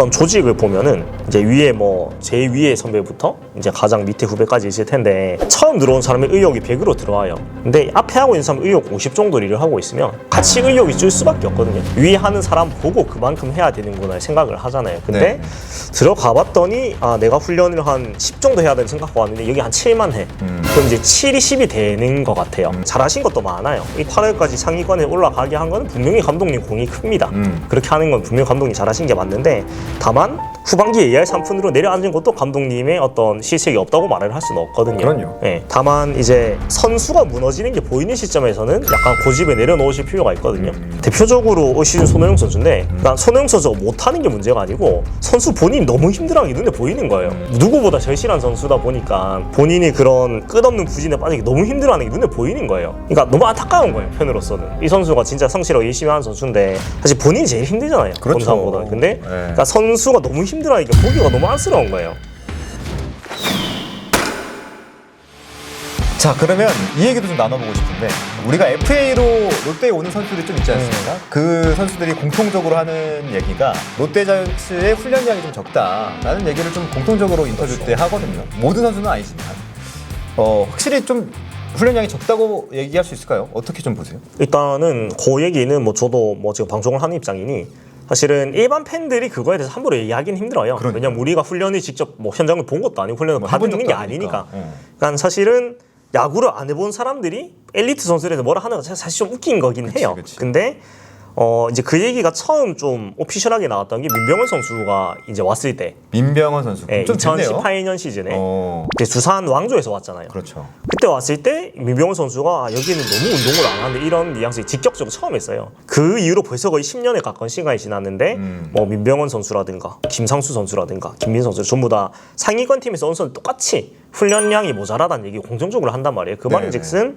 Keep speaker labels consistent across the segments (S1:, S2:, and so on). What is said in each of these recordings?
S1: 어떤 조직을 보면은 이제 위에 뭐 제일 위에 선배부터 이제 가장 밑에 후배까지 있을 텐데 처음 들어온 사람의 의욕이 100으로 들어와요. 근데 앞에 하고 있는 사람 의욕 50 정도 일을 하고 있으면 같이 의욕이 줄 수밖에 없거든요. 위에 하는 사람 보고 그만큼 해야 되는구나 생각을 하잖아요. 근데
S2: 네.
S1: 들어가 봤더니 아 내가 훈련을 한 10 정도 해야 되는 생각하고 왔는데 여기 한 7만 해.
S2: 음.
S1: 그럼 이제 7이 10이 되는 것 같아요. 잘하신 것도 많아요. 이 8월까지 상위권에 올라가게 한 건 분명히 감독님 공이 큽니다.
S2: 음.
S1: 그렇게 하는 건 분명히 감독님 잘하신 게 맞는데 다만 후반기 AR 3푼으로 내려앉은 것도 감독님의 어떤 실책이 없다고 말을 할 수는 없거든요.
S2: 그럼요.
S1: 예, 다만 이제 선수가 무너지는 게 보이는 시점에서는 약간 고집에 내려놓으실 필요가 있거든요.
S2: 음.
S1: 대표적으로 올 시즌 손호영 선수인데 난 손호영 선수가 못하는 게 문제가 아니고 선수 본인이 너무 힘들어하는 게 눈에 보이는 거예요.
S2: 음.
S1: 누구보다 절실한 선수다 보니까 본인이 그런 끝없는 부진에 빠지게 너무 힘들어하는 게 눈에 보이는 거예요. 그러니까 너무 안타까운 거예요 팬으로서는 이 선수가 진짜 성실하고 열심히 하는 선수인데 사실 본인이 제일 힘들잖아요.
S2: 그렇죠.
S1: 검사보다. 근데
S2: 네.
S1: 그러니까 선수가 너무 힘 들어하니까 보기가 너무 안쓰러운 거예요.
S2: 자 그러면 이 얘기도 좀 나눠보고 싶은데 우리가 FA로 롯데에 오는 선수들이 좀 있지 않습니까? 그 선수들이 공통적으로 하는 얘기가 롯데 자이언츠의 훈련량이 좀 적다라는 얘기를 좀 공통적으로 인터뷰 때 하거든요. 모든 선수는 아니지만 어, 확실히 좀 훈련량이 적다고 얘기할 수 있을까요? 어떻게 좀 보세요?
S1: 일단은 그 얘기는 뭐 저도 뭐 지금 방송을 하는 입장이니 사실은 일반 팬들이 그거에 대해서 함부로 얘기하기는 힘들어요.
S2: 그러니까.
S1: 왜냐면 우리가 훈련을 직접 뭐 현장을 본 것도 아니고 훈련을
S2: 뭐
S1: 받은 게 아니니까.
S2: 아니니까. 어.
S1: 그러니까 사실은 야구를 안 해본 사람들이 엘리트 선수에 대해서 뭐라 하는 건 사실 좀 웃긴 거긴
S2: 그치,
S1: 해요.
S2: 그치.
S1: 근데 어 이제 그 얘기가 처음 좀 오피셜하게 나왔던 게 민병헌 선수가 이제 왔을 때
S2: 민병헌 선수
S1: 예,
S2: 좀 됐네요.
S1: 2018년 시즌에
S2: 어,
S1: 이제 두산 왕조에서 왔잖아요.
S2: 그렇죠.
S1: 그때 왔을 때 민병헌 선수가 아, 여기는 너무 운동을 안 하는데 이런 뉘앙스 직격적으로 처음 했어요. 그 이후로 벌써 거의 10년에 가까운 시간이 지났는데
S2: 음.
S1: 뭐 민병헌 선수라든가 김상수 선수라든가 김민 선수 전부 다 상위권 팀에서 온 선수 똑같이 훈련량이 모자라다는 얘기 공정적으로 한단 말이에요. 그
S2: 네네.
S1: 말인즉슨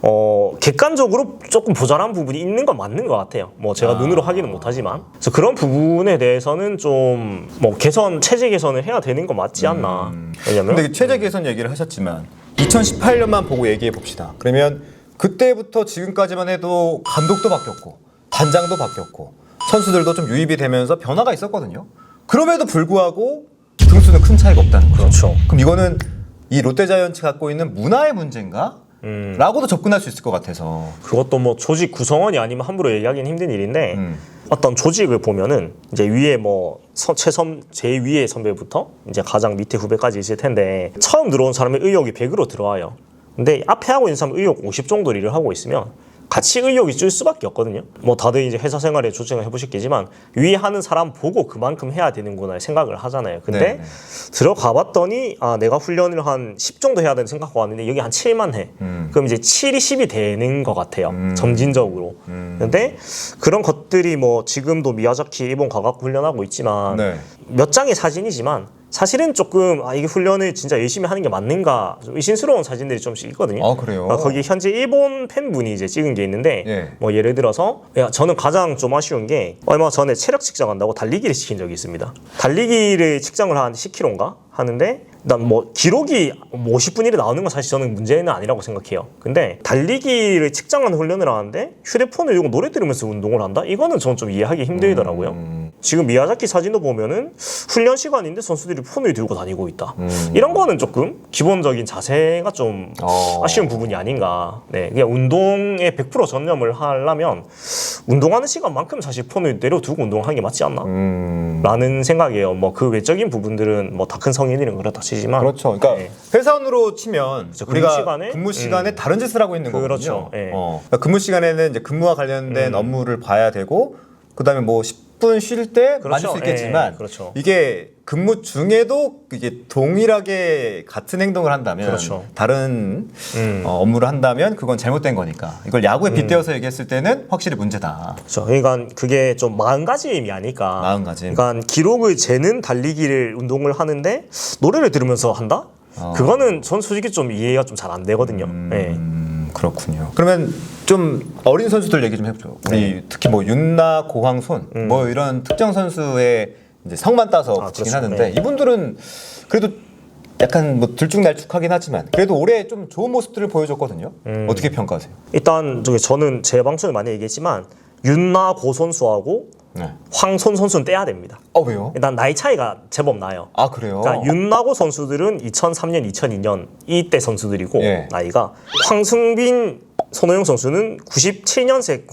S1: 어 객관적으로 조금 모자란 부분이 있는 건 맞는 것 같아요. 뭐 제가
S2: 아.
S1: 눈으로 하기는 못하지만 그래서 그런 부분에 대해서는 좀 뭐 개선 체제 개선을 해야 되는 거 맞지 않나. 왜냐면
S2: 근데 그 최저 개선 얘기를 하셨지만 2018년만 보고 얘기해 봅시다. 그러면 그때부터 지금까지만 해도 감독도 바뀌었고 단장도 바뀌었고 선수들도 좀 유입이 되면서 변화가 있었거든요. 그럼에도 불구하고 등수는 큰 차이가 없다는 거죠.
S1: 그렇죠.
S2: 그럼 이거는 이 롯데자이언츠 갖고 있는 문화의 문제인가?
S1: 음.
S2: 라고도 접근할 수 있을 것 같아서.
S1: 그것도 뭐 조직 구성원이 아니면 함부로 얘기하기는 힘든 일인데
S2: 음.
S1: 어떤 조직을 보면은 이제 위에 뭐 서- 최선 제일 위에 선배부터 이제 가장 밑에 후배까지 있을 텐데 처음 들어온 사람의 의욕이 100으로 들어와요. 근데 앞에 하고 있는 사람 의욕 50 정도 일을 하고 있으면 같이 의욕이 줄 수밖에 없거든요. 뭐 다들 이제 회사 생활에 조증을 해보셨겠지만 위에 하는 사람 보고 그만큼 해야 되는구나 생각을 하잖아요. 근데
S2: 네, 네.
S1: 들어가 봤더니 아 내가 훈련을 한 10 정도 해야 되는 생각하고 왔는데 여기 한 7만 해.
S2: 음.
S1: 그럼 이제 7이 10이 되는 것 같아요.
S2: 음.
S1: 점진적으로.
S2: 음.
S1: 근데 그런 것들이 뭐 지금도 미야자키 일본 가갖고 훈련하고 있지만
S2: 네.
S1: 몇 장의 사진이지만 사실은 조금 아 이게 훈련을 진짜 열심히 하는 게 맞는가 좀 의심스러운 사진들이 좀씩 있거든요.
S2: 아, 그래요?
S1: 아, 거기 현재 일본 팬분이 이제 찍은 게 있는데
S2: 예.
S1: 뭐 예를 들어서 야, 저는 가장 좀 아쉬운 게 얼마 전에 체력 측정한다고 달리기를 시킨 적이 있습니다. 달리기를 측정을 한 10km인가 하는데 일단 뭐 기록이 50분 일에 나오는 건 사실 저는 문제는 아니라고 생각해요. 근데 달리기를 측정하는 훈련을 하는데 휴대폰을 이고 노래 들으면서 운동을 한다? 이거는 저는 좀 이해하기 힘들더라고요.
S2: 음.
S1: 지금 미야자키 사진도 보면은 훈련 시간인데 선수들이 폰을 들고 다니고 있다.
S2: 음.
S1: 이런 거는 조금 기본적인 자세가 좀
S2: 어.
S1: 아쉬운 부분이 아닌가. 네, 그냥 운동에 100% 전념을 하려면 운동하는 시간만큼 사실 폰을 내려두고 운동하는 게 맞지 않나.
S2: 음.
S1: 라는 생각이에요. 뭐 그 외적인 부분들은 뭐 다 큰 성인들은 그렇다 치지만
S2: 그렇죠. 그러니까
S1: 네.
S2: 회사원으로 치면
S1: 그렇죠.
S2: 우리가
S1: 근무 시간에?
S2: 근무 시간에 다른 짓을 하고 있는
S1: 그렇죠.
S2: 거거든요.
S1: 예.
S2: 어. 그러니까 근무 시간에는 이제 근무와 관련된 업무를 봐야 되고 그다음에 뭐 10 분 쉴 때
S1: 그렇죠.
S2: 맞을 수 있겠지만
S1: 예, 그렇죠.
S2: 이게 근무 중에도 이게 동일하게 같은 행동을 한다면
S1: 그렇죠.
S2: 다른
S1: 음.
S2: 어, 업무를 한다면 그건 잘못된 거니까 이걸 야구에 빗대어서 얘기했을 때는 확실히 문제다.
S1: 그렇죠. 그러니까 그게 좀 마음가짐이 아닐까.
S2: 마음가짐.
S1: 그러니까 기록을 재는 달리기를 운동을 하는데 노래를 들으면서 한다?
S2: 어.
S1: 그거는 전 솔직히 좀 이해가 좀 잘 안 되거든요. 네.
S2: 음, 그렇군요. 그러면 좀 어린 선수들 얘기 좀 해보죠. 우리
S1: 네.
S2: 특히 뭐 윤나, 고황손 뭐 이런 특정 선수의 이제 성만 따서
S1: 음. 아,
S2: 붙이긴
S1: 그렇죠.
S2: 하는데
S1: 네.
S2: 이분들은 그래도 약간 뭐 들쭉날쭉하긴 하지만 그래도 올해 좀 좋은 모습들을 보여줬거든요.
S1: 음.
S2: 어떻게 평가하세요?
S1: 일단 저기 저는 제 방송에 많이 얘기했지만 윤나 고 선수하고
S2: 네.
S1: 황손 선수는 떼야 됩니다.
S2: 어 왜요?
S1: 일단 나이 차이가 제법 나요.
S2: 아 그래요?
S1: 그러니까 윤나고 선수들은 2003년, 2002년 이때 선수들이고
S2: 예.
S1: 나이가 황승빈, 손호영 선수는 97년생,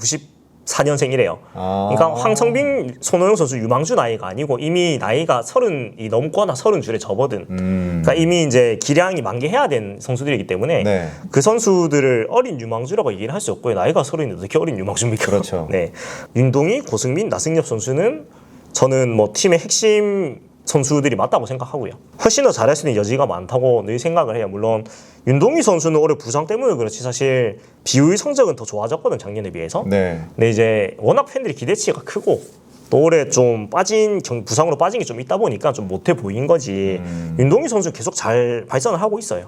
S1: 94년생이래요.
S2: 아.
S1: 그러니까 황성빈, 손호영 선수 유망주 나이가 아니고 이미 나이가 서른이 넘거나 서른 줄에 접어든.
S2: 음.
S1: 그러니까 이미 이제 기량이 만개해야 된 선수들이기 때문에
S2: 네.
S1: 그 선수들을 어린 유망주라고 얘기를 할 수 없고요. 나이가 서른인데 어떻게 어린 유망주입니까?
S2: 그렇죠.
S1: 네. 윤동희, 고승민, 나승엽 선수는 저는 뭐 팀의 핵심 선수들이 맞다고 생각하고요. 훨씬 더 잘할 수 있는 여지가 많다고 늘 생각을 해요. 물론 윤동희 선수는 올해 부상 때문에 그렇지 사실 비우의 성적은 더 좋아졌거든 작년에 비해서.
S2: 네.
S1: 근데 이제 워낙 팬들이 기대치가 크고 또 올해 좀 빠진 경- 부상으로 빠진 게 좀 있다 보니까 좀 못해 보인 거지.
S2: 음.
S1: 윤동희 선수 계속 잘 발전을 하고 있어요.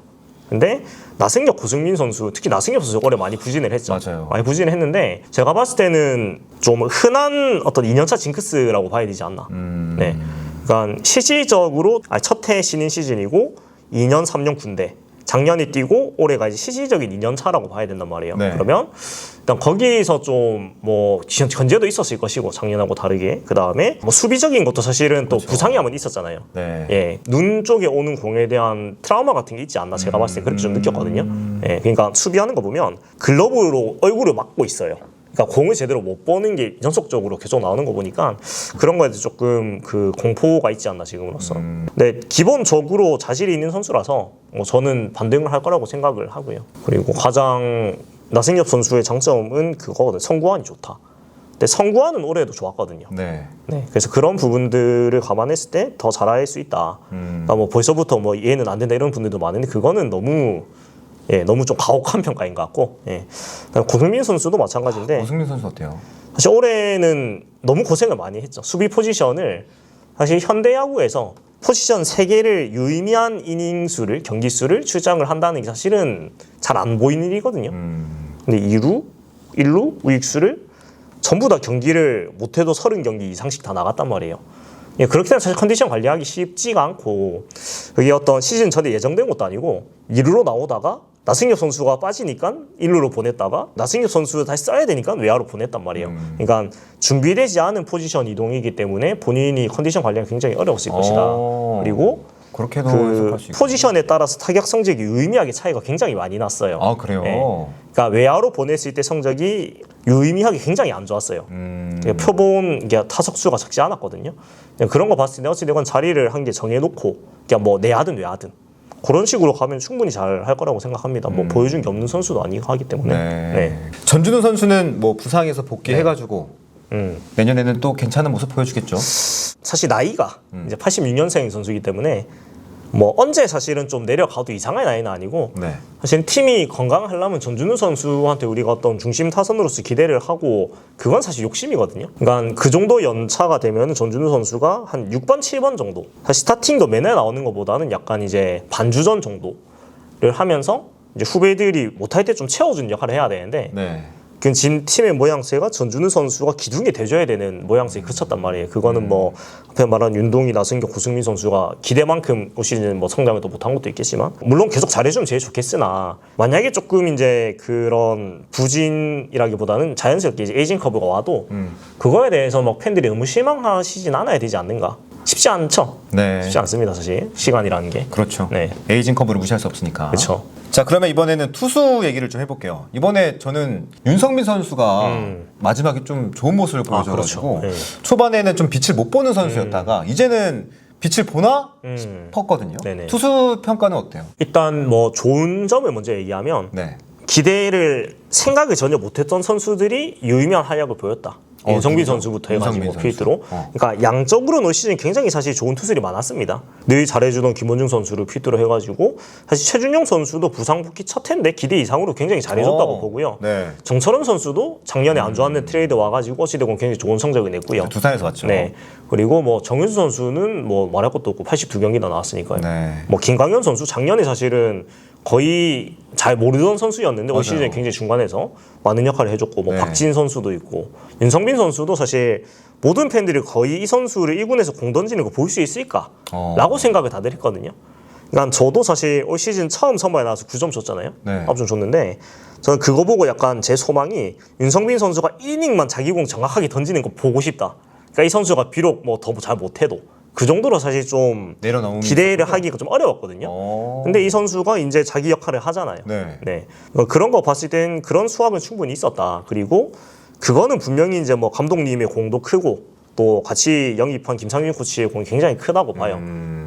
S1: 근데 나승엽, 고승민 선수 특히 나승엽 선수 올해 많이 부진을 했죠.
S2: 맞아요.
S1: 많이 부진을 했는데 제가 봤을 때는 좀 흔한 어떤 2년차 징크스라고 봐야 되지 않나.
S2: 음.
S1: 네. 그러니까 실질적으로 아, 첫해 신인 시즌이고 2년 3년 군대. 작년에 뛰고 올해가 이제 시시적인 2년 차라고 봐야 된단 말이에요.
S2: 네.
S1: 그러면 일단 거기서 좀 뭐 견제도 있었을 것이고 작년하고 다르게 그 다음에 뭐 수비적인 것도 사실은 또 부상이 한번 있었잖아요.
S2: 네.
S1: 예, 눈 쪽에 오는 공에 대한 트라우마 같은 게 있지 않나 제가 봤을 때 그렇게 좀 느꼈거든요. 예, 그러니까 수비하는 거 보면 글러브로 얼굴을 막고 있어요. 그러니까 공을 제대로 못 보는 게 연속적으로 계속 나오는 거 보니까 그런 거에 대해서 조금 그 공포가 있지 않나 지금으로서. 근데 기본적으로 자질이 있는 선수라서 뭐 저는 반등을 할 거라고 생각을 하고요. 그리고 가장 나승엽 선수의 장점은 그거거든. 성구안이 좋다. 근데 성구안은 올해도 좋았거든요.
S2: 네.
S1: 네, 그래서 그런 부분들을 감안했을 때 더 잘할 수 있다.
S2: 음.
S1: 그러니까 뭐 벌써부터 뭐 얘는 안 된다 이런 분들도 많은데 그거는 너무 예 너무 좀 가혹한 평가인 것 같고 예. 고승민 선수도 마찬가지인데
S2: 오승민 선수 어때요?
S1: 사실 올해는 너무 고생을 많이 했죠. 수비 포지션을 사실 현대 야구에서 포지션 세 개를 유의미한 이닝 수를 경기 수를 출장을 한다는 게 사실은 잘 안 보이는 일이거든요.
S2: 음.
S1: 근데 2루, 1루, 우익수를 전부 다 경기를 못해도 30경기 이상씩 다 나갔단 말이에요. 예, 그렇게 되면 사실 컨디션 관리하기 쉽지가 않고 그게 어떤 시즌 전에 예정된 것도 아니고 2루로 나오다가 나승엽 선수가 빠지니까 1루로 보냈다가 나승엽 선수 다시 써야 되니까 외야로 보냈단 말이에요. 그러니까 준비되지 않은 포지션 이동이기 때문에 본인이 컨디션 관리가 굉장히 어려웠을 것이다.
S2: 어.
S1: 그리고
S2: 그.
S1: 포지션에 따라서 타격 성적이 유의미하게 차이가 굉장히 많이 났어요.
S2: 아 그래요?
S1: 네. 그러니까 외야로 보냈을 때 성적이 유의미하게 굉장히 안 좋았어요.
S2: 음.
S1: 그러니까 표본 이게 타석수가 적지 않았거든요. 그냥 그런 거 봤을 때 어찌되건 자리를 한 개 정해놓고 그냥 뭐 내야든 외야든 그런 식으로 가면 충분히 잘 할 거라고 생각합니다. 뭐 보여준 게 없는 선수도 아니고 하기 때문에.
S2: 네.
S1: 네.
S2: 전준우 선수는 뭐 부상에서 복귀해가지고
S1: 음.
S2: 내년에는 또 괜찮은 모습 보여주겠죠.
S1: 사실 나이가 이제 86년생 선수이기 때문에 뭐 언제 사실은 좀 내려가도 이상한 나이는 아니고
S2: 네.
S1: 사실 팀이 건강하려면 전준우 선수한테 우리가 어떤 중심 타선으로서 기대를 하고 그건 사실 욕심이거든요. 그러니까 그 정도 연차가 되면 전준우 선수가 한 6번, 7번 정도. 사실 스타팅도 매날 나오는 것보다는 약간 이제 반주전 정도를 하면서 이제 후배들이 못할 때 좀 채워주는 역할을 해야 되는데
S2: 네.
S1: 그진 팀의 모양새가 전준우 선수가 기둥이 돼줘야 되는 모양새에 그쳤단 말이에요. 그거는 뭐 앞에 말한 윤동희, 나승경, 고승민 선수가 기대만큼 올 시즌 뭐 성장을 또 못한 것도 있겠지만 물론 계속 잘해주면 제일 좋겠으나 만약에 조금 이제 그런 부진이라기보다는 자연스럽게 이제 에이징 커브가 와도 그거에 대해서 막 팬들이 너무 실망하시진 않아야 되지 않는가? 쉽지 않죠.
S2: 네.
S1: 쉽지 않습니다, 사실 시간이라는 게.
S2: 그렇죠.
S1: 네.
S2: 에이징 커브를 무시할 수 없으니까.
S1: 그렇죠.
S2: 자 그러면 이번에는 투수 얘기를 좀 해볼게요. 이번에 저는 윤성민 선수가
S1: 음.
S2: 마지막에 좀 좋은 모습을 보여줘가지고
S1: 그렇죠. 네.
S2: 초반에는 좀 빛을 못 보는 선수였다가 이제는 빛을 보나
S1: 음.
S2: 싶었거든요.
S1: 네네.
S2: 투수 평가는 어때요?
S1: 일단 뭐 좋은 점을 먼저 얘기하면
S2: 네.
S1: 기대를 생각을 전혀 못했던 선수들이 유의미한 활약을 보였다.
S2: 어,
S1: 윤성빈
S2: 누구죠?
S1: 선수부터 해가지고
S2: 윤성민
S1: 필드로.
S2: 선수. 어.
S1: 그러니까 양적으로 올 시즌 굉장히 사실 좋은 투수들이 많았습니다. 늘 잘해주던 김원중 선수를 필드로 해가지고 사실 최준용 선수도 부상復帰첫 해인데 기대 이상으로 굉장히 잘해줬다고
S2: 어,
S1: 보고요.
S2: 네.
S1: 정철원 선수도 작년에 안 좋았는데 트레이드 와가지고 어찌되건 굉장히 좋은 성적을 냈고요.
S2: 두산에서 왔죠.
S1: 네. 그리고 뭐 정윤수 선수는 뭐 말할 것도 없고 82경기나 나왔으니까요.
S2: 네.
S1: 뭐 김광현 선수 작년에 사실은 거의 잘 모르던 선수였는데 올
S2: 맞아요.
S1: 시즌 굉장히 중간에서 많은 역할을 해줬고 뭐
S2: 네.
S1: 박진 선수도 있고 윤성빈 선수도 사실 모든 팬들이 거의 이 선수를 1군에서 공 던지는 거 볼 수 있을까라고
S2: 어.
S1: 생각을 다들 했거든요. 그러니까 저도 사실 올 시즌 처음 선발에 나와서 9점 줬잖아요.
S2: 네.
S1: 9점 줬는데 저는 그거 보고 약간 제 소망이 윤성빈 선수가 이닝만 자기 공 정확하게 던지는 거 보고 싶다. 그러니까 이 선수가 비록 뭐 더 잘 못해도 그 정도로 사실 좀
S2: 내려놓으면
S1: 기대를 하기가 좀 어려웠거든요.
S2: 어.
S1: 근데 이 선수가 이제 자기 역할을 하잖아요.
S2: 네.
S1: 네. 어, 그런 거 봤을 땐 그런 수학은 충분히 있었다. 그리고 그거는 분명히 이제 뭐 감독님의 공도 크고 또 같이 영입한 김상윤 코치의 공이 굉장히 크다고 봐요.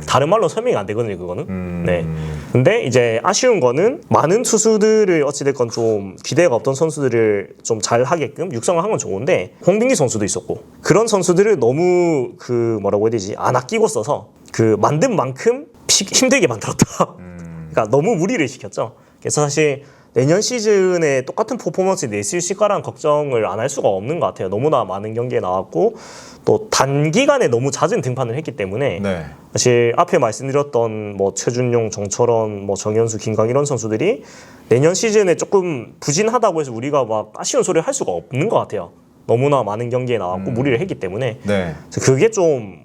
S1: 다른 말로 설명이 안 되거든요, 그거는.
S2: 음.
S1: 네. 근데 이제 아쉬운 거는 많은 투수들을 어찌됐건 좀 기대가 없던 선수들을 좀 잘 하게끔 육성을 한 건 좋은데 홍빈기 선수도 있었고 그런 선수들을 너무 그 뭐라고 해야 되지 안 아끼고 써서 그 만든 만큼 피- 힘들게 만들었다. 그러니까 너무 무리를 시켰죠. 그래서 사실 내년 시즌에 똑같은 퍼포먼스 낼수 있을까라는 걱정을 안 할 수가 없는 것 같아요. 너무나 많은 경기에 나왔고 또 단기간에 너무 잦은 등판을 했기 때문에
S2: 네.
S1: 사실 앞에 말씀드렸던 뭐 최준용, 정철원, 뭐 정현수, 김강 이런 선수들이 내년 시즌에 조금 부진하다고 해서 우리가 막 아쉬운 소리를 할 수가 없는 것 같아요. 너무나 많은 경기에 나왔고 무리를 했기 때문에
S2: 네.
S1: 그게 좀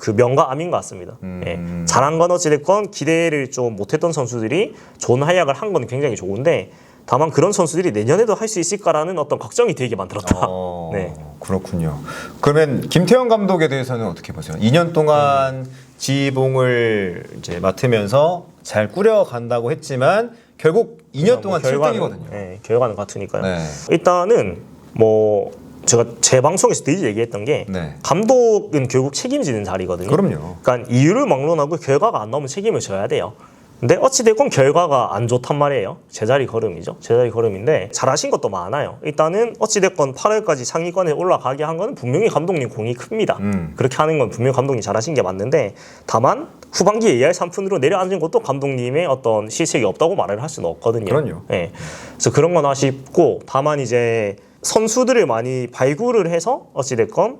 S1: 그 명과 암인 것 같습니다. 예. 잘한 건 어찌됐건 기대를 좀 못했던 선수들이 좋은 활약을 한 건 굉장히 좋은데 다만 그런 선수들이 내년에도 할 수 있을까라는 어떤 걱정이 되게 만들었다.
S2: 어,
S1: 네.
S2: 그렇군요. 그러면 김태형 감독에 대해서는 어떻게 보세요? 2년 동안 지봉을 이제 맡으면서 잘 꾸려간다고 했지만 결국 2년 동안
S1: 뭐 결과는,
S2: 7등이거든요.
S1: 예, 결과는 같으니까요.
S2: 네.
S1: 일단은 뭐 제가 제 방송에서 늘 얘기했던 게
S2: 네.
S1: 감독은 결국 책임지는 자리거든요.
S2: 그럼요.
S1: 그러니까 이유를 막론하고 결과가 안 나오면 책임을 져야 돼요. 근데 어찌됐건 결과가 안 좋단 말이에요. 제자리 걸음이죠. 제자리 걸음인데 잘하신 것도 많아요. 일단은 어찌됐건 8월까지 상위권에 올라가게 한 거는 분명히 감독님 공이 큽니다.
S2: 음.
S1: 그렇게 하는 건 분명히 감독님 잘하신 게 맞는데 다만 후반기에 AR 3푼으로 내려앉은 것도 감독님의 어떤 실책이 없다고 말을 할 수는 없거든요.
S2: 그럼요.
S1: 예. 그래서 그런 건 아쉽고 다만 이제 선수들을 많이 발굴을 해서 어찌됐건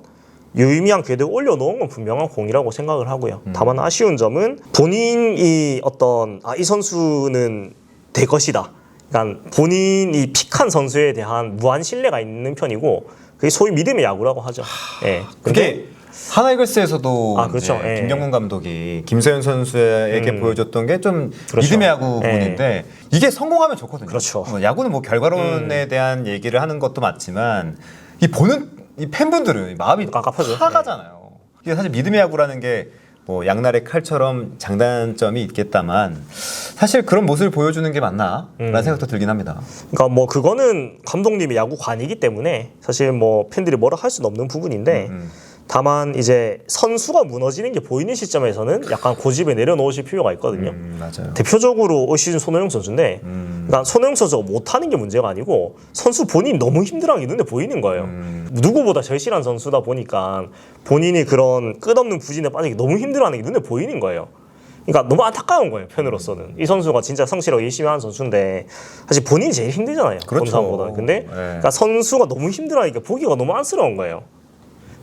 S1: 유의미한 궤도에 올려놓은 건 분명한 공이라고 생각을 하고요. 다만 아쉬운 점은 본인이 어떤 아 이 선수는 될 것이다. 그러니까 본인이 픽한 선수에 대한 무한 신뢰가 있는 편이고 그게 소위 믿음의 야구라고 하죠. 예. 근데
S2: 그게 하나이글스에서도
S1: 아, 그렇죠.
S2: 이제
S1: 예.
S2: 김경문 감독이 김세현 선수에게
S1: 음.
S2: 보여줬던 게 좀
S1: 그렇죠.
S2: 믿음의 야구
S1: 예.
S2: 부분인데 이게 성공하면 좋거든요.
S1: 그렇죠. 음.
S2: 뭐 야구는 뭐 결과론에 대한 얘기를 하는 것도 맞지만 이 보는 이 팬분들은 마음이
S1: 깝깝하죠.
S2: 파가잖아요. 이게 사실 믿음의 야구라는 게 뭐 양날의 칼처럼 장단점이 있겠다만 사실 그런 모습을 보여주는 게 맞나라는
S1: 음.
S2: 생각도 들긴 합니다.
S1: 그러니까 뭐 그거는 감독님이 야구관이기 때문에 사실 뭐 팬들이 뭐라 할 수는 없는 부분인데
S2: 음.
S1: 다만 이제 선수가 무너지는 게 보이는 시점에서는 약간 고집에 내려놓으실 필요가 있거든요.
S2: 음, 맞아요.
S1: 대표적으로 올 시즌 손호영 선수인데
S2: 음.
S1: 그러니까 손호영 선수가 못하는 게 문제가 아니고 선수 본인 너무 힘들어하는 게 눈에 보이는 거예요.
S2: 음.
S1: 누구보다 절실한 선수다 보니까 본인이 그런 끝없는 부진에 빠지기 너무 힘들어하는 게 눈에 보이는 거예요. 그러니까 너무 안타까운 거예요 팬으로서는 이 선수가 진짜 성실하고 열심히 하는 선수인데 사실 본인이 제일 힘들잖아요
S2: 그렇죠.
S1: 본사보다 근데
S2: 네.
S1: 그러니까 선수가 너무 힘들어하니까 보기가 너무 안쓰러운 거예요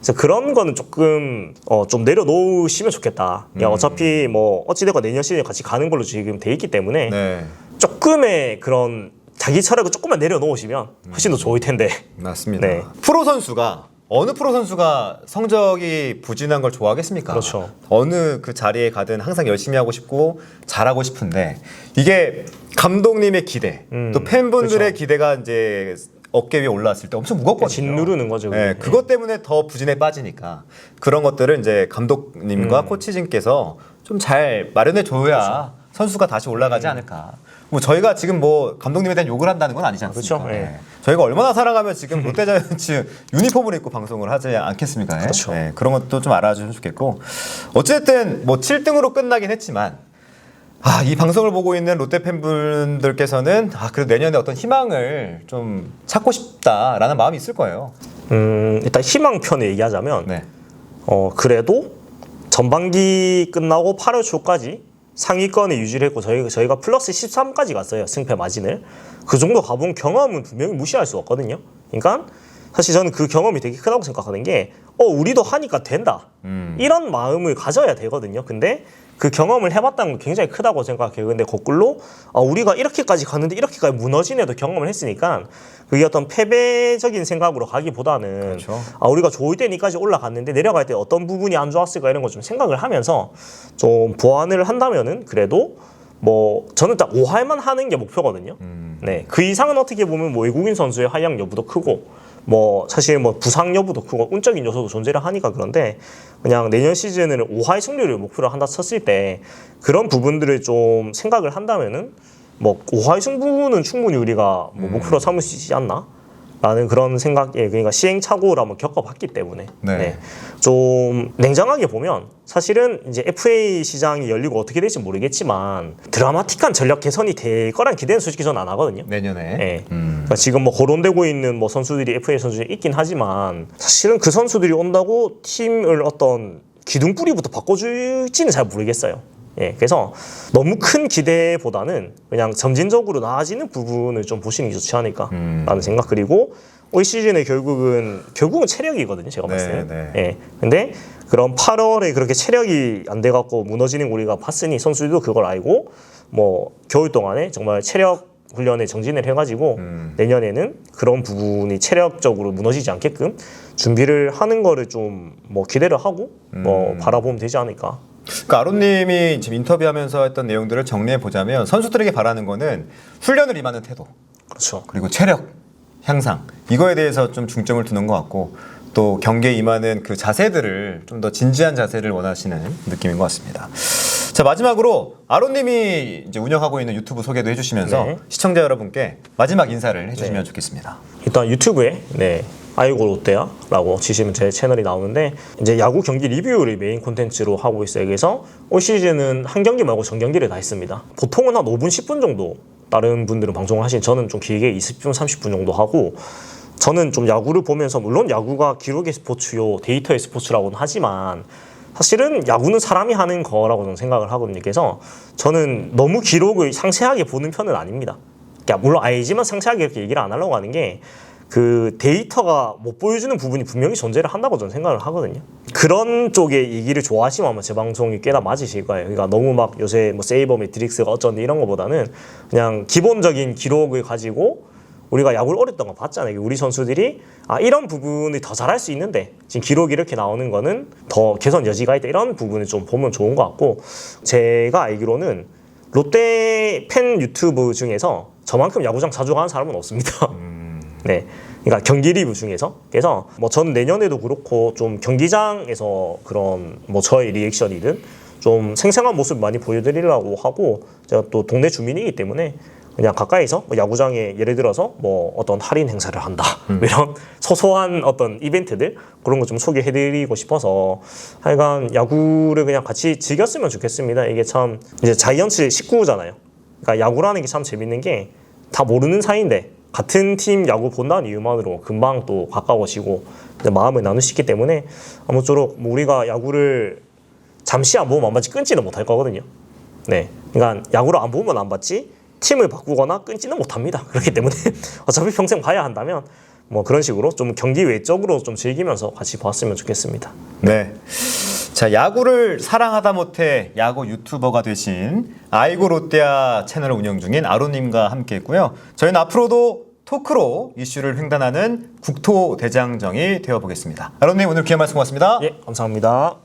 S1: 그래서 그런 거는 조금 어, 좀 내려놓으시면 좋겠다 그러니까
S2: 음.
S1: 어차피 뭐 어찌되건 내년 시즌에 같이 가는 걸로 지금 돼 있기 때문에
S2: 네.
S1: 조금의 그런 자기 철학을 조금만 내려놓으시면 훨씬 더 좋을 텐데
S2: 맞습니다.
S1: 네.
S2: 프로 선수가 어느 프로 선수가 성적이 부진한 걸 좋아하겠습니까?
S1: 그렇죠.
S2: 어느 그 자리에 가든 항상 열심히 하고 싶고 잘하고 싶은데 이게 감독님의 기대
S1: 음,
S2: 또 팬분들의
S1: 그렇죠.
S2: 기대가 이제 어깨 위에 올라왔을 때 엄청 무겁거든요.
S1: 짓누르는 거죠
S2: 네,
S1: 그게.
S2: 그것 때문에 더 부진에 빠지니까 그런 것들을 이제 감독님과
S1: 음.
S2: 코치진께서 좀 잘 마련해 줘야
S1: 그렇죠.
S2: 선수가 다시 올라가지 않을까. 뭐 저희가 지금 뭐 감독님에 대한 욕을 한다는 건 아니지 않습니까?
S1: 그렇죠. 예.
S2: 네. 저희가 얼마나 사랑하면 지금 롯데자이언츠 유니폼을 입고 방송을 하지 않겠습니까? 예?
S1: 그렇죠.
S2: 네, 그런 것도 좀 알아주시면 좋겠고 어쨌든 뭐 7등으로 끝나긴 했지만 아, 이 방송을 보고 있는 롯데 팬분들께서는 아, 그래도 내년에 어떤 희망을 좀 찾고 싶다라는 마음이 있을 거예요.
S1: 음, 일단 희망 편에 얘기하자면
S2: 네.
S1: 어 그래도 전반기 끝나고 8월 초까지 상위권에 유지를 했고 저희 저희가 플러스 13까지 갔어요 승패 마진을 그 정도 가본 경험은 분명히 무시할 수 없거든요. 그러니까 사실 저는 그 경험이 되게 크다고 생각하는 게 어 우리도 하니까 된다
S2: 음.
S1: 이런 마음을 가져야 되거든요. 근데 그 경험을 해봤다는 건 굉장히 크다고 생각해요. 근데 거꾸로 아, 우리가 이렇게까지 갔는데 이렇게까지 무너진에도 경험을 했으니까 그게 어떤 패배적인 생각으로 가기보다는
S2: 그렇죠.
S1: 아, 우리가 좋을 때니까지 올라갔는데 내려갈 때 어떤 부분이 안 좋았을까 이런 거좀 생각을 하면서 좀 보완을 한다면은 그래도 뭐 저는 딱 5할만 하는 게 목표거든요.
S2: 음.
S1: 네, 그 이상은 어떻게 보면 뭐 외국인 선수의 활약 여부도 크고 뭐 사실 뭐 부상 여부도 크고 운적인 요소도 존재를 하니까 그런데 그냥 내년 시즌을 5할 승률을 목표로 한다 쳤을 때 그런 부분들을 좀 생각을 한다면은 뭐 5할 승부는 충분히 우리가 뭐 목표로 삼을 수 있지 않나? 라는 그런 생각에 그러니까 시행착오를 한번 겪어봤기 때문에
S2: 네.
S1: 네. 좀 냉정하게 보면 사실은 이제 FA 시장이 열리고 어떻게 될지 모르겠지만 드라마틱한 전력 개선이 될 거란 기대는 솔직히 저는 안 하거든요.
S2: 내년에.
S1: 네.
S2: 음.
S1: 그러니까 지금 뭐 거론되고 있는 뭐 선수들이 FA 선수 중에 있긴 하지만 사실은 그 선수들이 온다고 팀을 어떤 기둥 뿌리부터 바꿔줄지는 잘 모르겠어요. 예, 그래서 너무 큰 기대보다는 그냥 점진적으로 나아지는 부분을 좀 보시는 게 좋지 않을까라는
S2: 음.
S1: 생각 그리고 올 시즌에 결국은 결국은 체력이거든요. 제가 봤을 때는.
S2: 네,
S1: 예. 근데 그런 8월에 그렇게 체력이 안 돼 갖고 무너지는 거 우리가 봤으니 선수들도 그걸 알고 뭐 겨울 동안에 정말 체력 훈련에 정진을 해가지고
S2: 음.
S1: 내년에는 그런 부분이 체력적으로 무너지지 않게끔 준비를 하는 거를 좀 뭐 기대를 하고
S2: 음.
S1: 뭐 바라보면 되지 않을까.
S2: 그러니까 아론님이 지금 인터뷰하면서 했던 내용들을 정리해 보자면 선수들에게 바라는 거는 훈련을 임하는 태도
S1: 그렇죠.
S2: 그리고 체력 향상 이거에 대해서 좀 중점을 두는 것 같고 또 경기에 임하는 그 자세들을 좀 더 진지한 자세를 원하시는 느낌인 것 같습니다. 자 마지막으로 아론님이 이제 운영하고 있는 유튜브 소개도 해주시면서
S1: 네.
S2: 시청자 여러분께 마지막 인사를 해주시면
S1: 네.
S2: 좋겠습니다.
S1: 일단 유튜브에 네 아이고 롯데야 라고 치시면 제 채널이 나오는데 이제 야구 경기 리뷰를 메인 콘텐츠로 하고 있어요. 그래서 올 시즌은 한 경기 말고 전 경기를 다 했습니다. 보통은 한 5분 10분 정도 다른 분들은 방송을 하시는 저는 좀 길게 20분 30분 정도 하고 저는 좀 야구를 보면서 물론 야구가 기록의 스포츠요 데이터의 스포츠라고는 하지만 사실은 야구는 사람이 하는 거라고 저는 생각을 하거든요. 그래서 저는 너무 기록을 상세하게 보는 편은 아닙니다. 그러니까 물론 알지만 상세하게 이렇게 얘기를 안 하려고 하는 게 그 데이터가 못 보여주는 부분이 분명히 존재를 한다고 저는 생각을 하거든요. 그런 쪽의 얘기를 좋아하시면 아마 제 방송이 꽤나 맞으실 거예요. 그러니까 너무 막 요새 뭐 세이버 매트릭스가 어쩐데 이런 거보다는 그냥 기본적인 기록을 가지고 우리가 야구를 오랫동안 봤잖아요. 우리 선수들이 아 이런 부분을 더 잘할 수 있는데 지금 기록이 이렇게 나오는 거는 더 개선 여지가 있다 이런 부분을 좀 보면 좋은 것 같고 제가 알기로는 롯데 팬 유튜브 중에서 저만큼 야구장 자주 가는 사람은 없습니다. 네. 그러니까 경기 리뷰 중에서. 그래서 뭐 저는 내년에도 그렇고 좀 경기장에서 그런 뭐 저의 리액션이든 좀 생생한 모습 많이 보여드리려고 하고 제가 또 동네 주민이기 때문에 그냥 가까이서 뭐 야구장에 예를 들어서 뭐 어떤 할인 행사를 한다. 뭐 이런 소소한 어떤 이벤트들 그런 거 좀 소개해드리고 싶어서 하여간 야구를 그냥 같이 즐겼으면 좋겠습니다. 이게 참 이제 자이언츠 식구잖아요. 그러니까 야구라는 게 참 재밌는 게 다 모르는 사이인데 같은 팀 야구 본다는 이유만으로 금방 또 가까워지고 마음을 나눌 수 있기 때문에 아무쪼록 뭐 우리가 야구를 잠시 안 보면 안 봤지 끊지는 못할 거거든요. 네, 그러니까 야구를 안 보면 안 봤지 팀을 바꾸거나 끊지는 못합니다. 그렇기 때문에 어차피 평생 봐야 한다면 뭐 그런 식으로 좀 경기 외적으로 좀 즐기면서 같이 봤으면 좋겠습니다.
S2: 네. 자, 야구를 사랑하다 못해 야구 유튜버가 되신 아이고 롯데아 채널을 운영 중인 아로님과 함께 했고요. 저희는 앞으로도 토크로 이슈를 횡단하는 국토대장정이 되어보겠습니다. 아로님 오늘 귀한 말씀 고맙습니다.
S1: 예, 감사합니다.